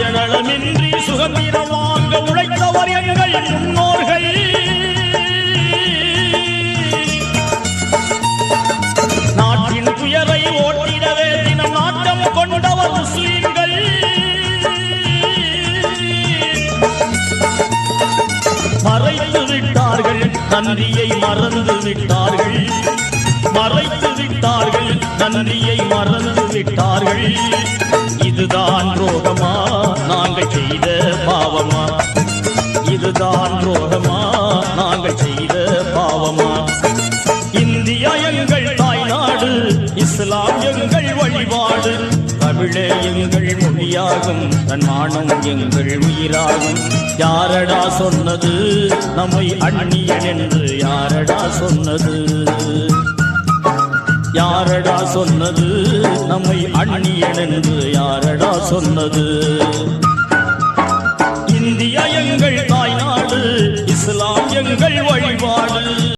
சுயநலமின்றி சுதந்திரம் வாங்க உழைத்தவர் எங்கள் முன்னோர்கள். நாட்டின் துயரை ஓட்டிடவே தினம் நாட்டம் கொண்டவர் முஸ்லிம்கள். மறைத்து விட்டார்கள் நன்றியை மறந்து விட்டார்கள். மறைத்து விட்டார்கள் நன்றியை மறந்து விட்டார்கள். இதுதான் ரோகம். செய்த பாவமா? இதுதான் துரோகமா? நாங்கள் செய்த பாவமா? இந்தியா எங்கள் தாய்நாடு இஸ்லாம் எங்கள் வழிபாடு. தமிழே எங்கள் மொழியாகும் தன் தன்மானம் எங்கள் உயிராகும். யாரடா சொன்னது? நம்மை அண்ணியன் என்று யாரடா சொன்னது? யாரடா சொன்னது? நம்மை அண்ணியன் என்று யாரடா சொன்னது? எங்கள் வழிபாடு.